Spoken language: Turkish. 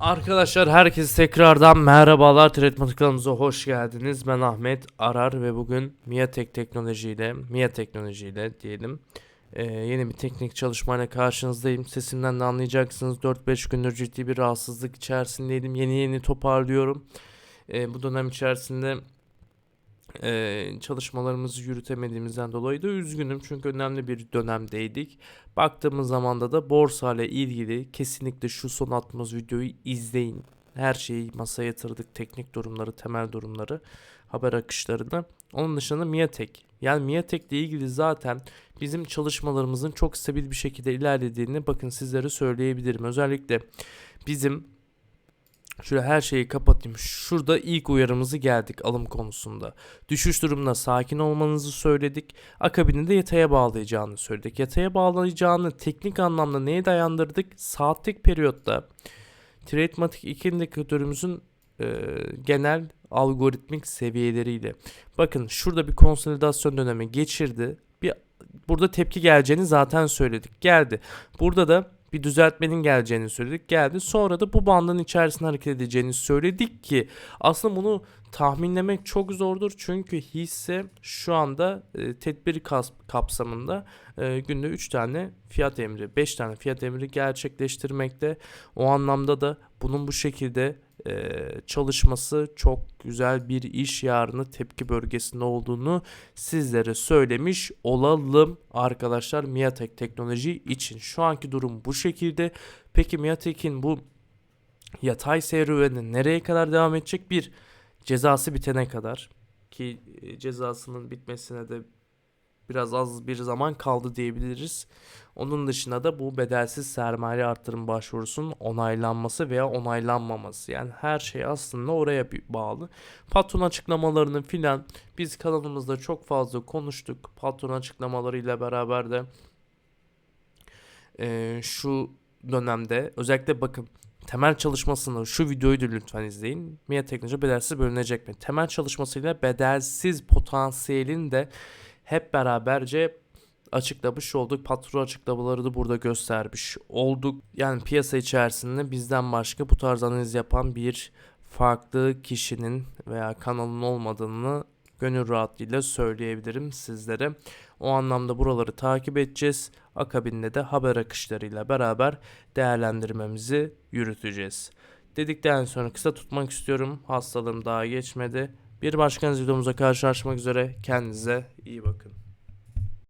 Arkadaşlar herkese tekrardan merhabalar. Tretmat kanalımıza hoş geldiniz. Ben Ahmet Arar ve bugün Miatek Teknoloji ile Mia Teknoloji ile diyelim e, yeni bir teknik çalışmayla karşınızdayım. Sesimden de anlayacaksınız. 4-5 gündür ciddi bir rahatsızlık içerisindeydim. Yeni yeni toparlıyorum. E, bu dönem içerisinde e, çalışmalarımızı yürütemediğimizden dolayı da üzgünüm. Çünkü önemli bir dönemdeydik. Baktığımız zamanda da borsa ile ilgili kesinlikle şu son attığımız videoyu izleyin. Her şeyi masaya yatırdık. Teknik durumları, temel durumları, haber akışlarını. Onun dışında Miatek. Yani Miatek ile ilgili zaten bizim çalışmalarımızın çok stabil bir şekilde ilerlediğini bakın sizlere söyleyebilirim. Özellikle bizim Şöyle her şeyi kapatayım. Şurada ilk uyarımızı geldik alım konusunda. Düşüş durumunda sakin olmanızı söyledik. Akabinde de yataya bağlayacağını söyledik. Yataya bağlayacağını teknik anlamda neye dayandırdık? Saatlik periyotta Tradematic 2 indikatörümüzün e, genel algoritmik seviyeleriyle. Bakın şurada bir konsolidasyon dönemi geçirdi. Bir burada tepki geleceğini zaten söyledik. Geldi. Burada da bir düzeltmenin geleceğini söyledik. Geldi. Sonra da bu bandın içerisinde hareket edeceğini söyledik ki aslında bunu tahminlemek çok zordur. Çünkü hisse şu anda e, tedbir kapsamında e, günde 3 tane fiyat emri, 5 tane fiyat emri gerçekleştirmekte. O anlamda da bunun bu şekilde e, çalışması çok güzel bir iş yarını tepki bölgesinde olduğunu sizlere söylemiş olalım arkadaşlar Miatek teknoloji için. Şu anki durum bu şekilde. Peki Miatek'in bu yatay serüveni nereye kadar devam edecek? Bir cezası bitene kadar ki cezasının bitmesine de biraz az bir zaman kaldı diyebiliriz. Onun dışında da bu bedelsiz sermaye artırım başvurusunun onaylanması veya onaylanmaması. Yani her şey aslında oraya bağlı. Patron açıklamalarını filan biz kanalımızda çok fazla konuştuk. Patron açıklamalarıyla beraber de e, şu dönemde özellikle bakın temel çalışmasını şu videoyu da lütfen izleyin. MIA teknoloji bedelsiz bölünecek mi? Temel çalışmasıyla bedelsiz potansiyelin de hep beraberce açıklamış olduk. Patron açıklamaları da burada göstermiş olduk. Yani piyasa içerisinde bizden başka bu tarz analiz yapan bir farklı kişinin veya kanalın olmadığını gönül rahatlığıyla söyleyebilirim sizlere. O anlamda buraları takip edeceğiz. Akabinde de haber akışlarıyla beraber değerlendirmemizi yürüteceğiz. Dedikten sonra kısa tutmak istiyorum. Hastalığım daha geçmedi. Bir başka videomuzda karşılaşmak üzere. Kendinize iyi bakın.